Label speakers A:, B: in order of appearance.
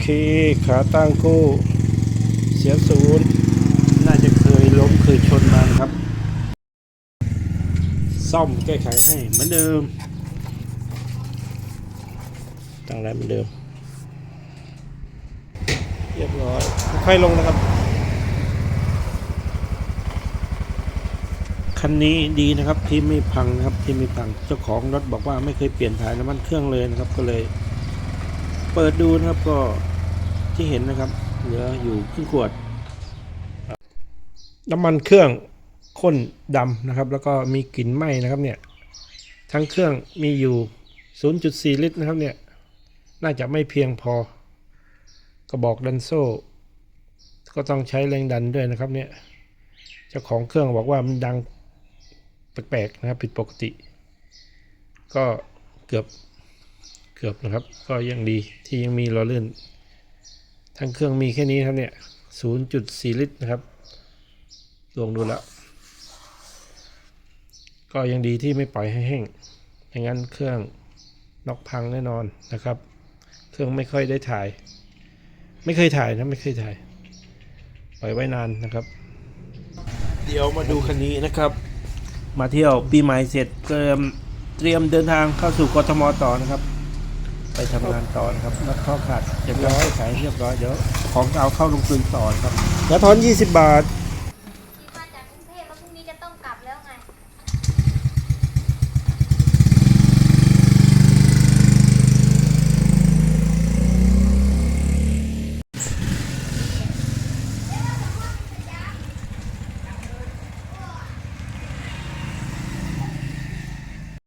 A: เค ขาตั้งโก้เสียศูนย์น่าจะเคยล้มเคยชนมาครับ ซ่อมแก้ไขให้เหมือนเดิม ตั้งได้เหมือนเดิม เรียบร้อย ค่อยๆลงนะครับคันนี้ดีนะครับที่ไม่พังนะครับที่ไม่พังเจ้าของรถบอกว่าไม่เคยเปลี่ยนถ่ายน้ำมันเครื่องเลยนะครับก็เลย เปิดดูนะครับก็ที่เห็นนะครับ เหลืออยู่ครึ่งขวด น้ำมันเครื่องข้นดำนะครับ แล้วก็มีกลิ่นไหม้นะครับเนี่ยทั้งเครื่องมีอยู่ 0.4 ลิตรนะครับเนี่ยน่าจะไม่เพียงพอกระบอกดันโซ่ ก็ต้องใช้แรงดันด้วยนะครับเนี่ยเจ้าของเครื่องบอกว่ามันดังแปลกๆนะครับผิดปกติ ก็เกือบ เกือบนะครับ ก็ยังดีที่ยังมีล้อเลื่อนทั้งเครื่องมีแค่นี้ครับเนี่ย 0.4 ลิตรนะครับลองดูแล้ว ก็ยังดีที่ไม่ปล่อยให้แห้งอย่งั้นเครื่องน็อกพังแน่นอนนะครับ เครื่องไม่ค่อยได้ถ่าย ไม่เคยถ่ายนะไม่เคยถ่าย ปล่อยไว้นานนะครับ เดี๋ยวมาดูคันนี้นะครับ มาเที่ยวปีใหม่เสร็จเตรียมเตรียมเดินทางเข้าสู่กทมต่อนะครับ ไปทำงานต่อนะครับนัดข้อขาดเรียบร้อยขายเรียบร้อยเดี๋ยวของเอาเข้าลงกลึงต่อนะครับกระท้อน 20 บาท